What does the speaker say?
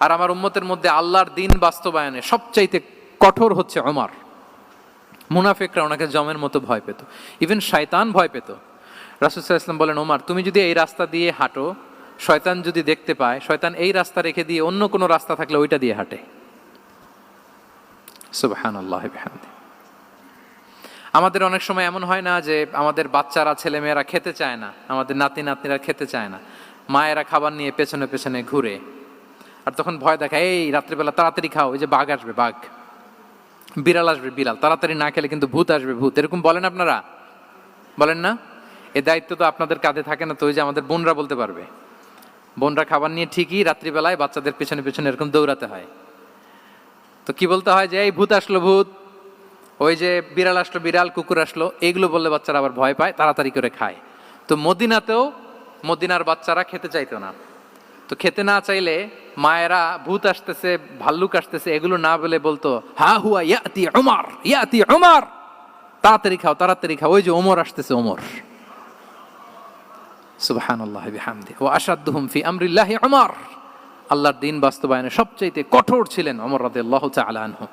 আর আমার উম্মতের মধ্যে আল্লাহর দিন বাস্তবায়নে সবচাইতে কঠোর হচ্ছে ওমর। মুনাফিকরা ওনাকে জমের মতো ভয় পেত। ইভেন শয়তান ভয় পেত। রাসুসাল্লাহ ইসলাম বলেন, ওমার, তুমি যদি এই রাস্তা দিয়ে হাঁটো, শয়তান যদি দেখতে পায়, শয়তান এই রাস্তা রেখে দিয়ে অন্য কোনো রাস্তা থাকলে ওইটা দিয়ে হাঁটে। আল্লাহ আমাদের অনেক সময় এমন হয় না যে আমাদের বাচ্চারা, ছেলেমেয়েরা খেতে চায় না। আমাদের নাতি নাতনিরা খেতে চায় না। মায়েরা খাবার নিয়ে পেছনে পেছনে ঘুরে। আর তখন ভয় দেখায় এই, রাত্রিবেলা তাড়াতাড়ি খাও ওই যে বাঘ আসবে, বাঘ। বিড়াল আসবে, বিড়াল। তাড়াতাড়ি না খেলে কিন্তু ভূত আসবে, ভূত। এরকম বলেন আপনারা? বলেন না? এ দায়িত্ব তো আপনাদের কাঁধে থাকে না, তো ওই যে আমাদের বোনরা বলতে পারবে। বোনরা খাবার নিয়ে ঠিকই রাত্রিবেলায় বাচ্চাদের পেছনে পেছনে এরকম দৌড়াতে হয়। তো কি বলতে হয় যে, এই, ভূত আসলো, ভূত। ওই যে বিড়াল আসলো, বিড়াল, কুকুর আসলো। এইগুলো বললে বাচ্চারা আবার ভয় পায়, তাড়াতাড়ি করে খায়। তো মদিনাতেও মদিনার বাচ্চারা খেতে চাইতো না। তো খেতে না চাইলে মায়েরা ভূত আসতেছে, ভাল্লুক আসতেছে, এগুলো না বলে বলতো, হা হুয়া ইয়াতি অমর ইয়াতি অমর তাড়াতাড়ি খাও তাড়াতাড়ি খাও। ওই যে ওমর আসতেছে, ওমর। আসাদুহুম ফি আল্লাহর দিন বাস্তবায়নে সবচাইতে কঠোর ছিলেন অমর রাদিয়াল্লাহু তাআলা আনহু।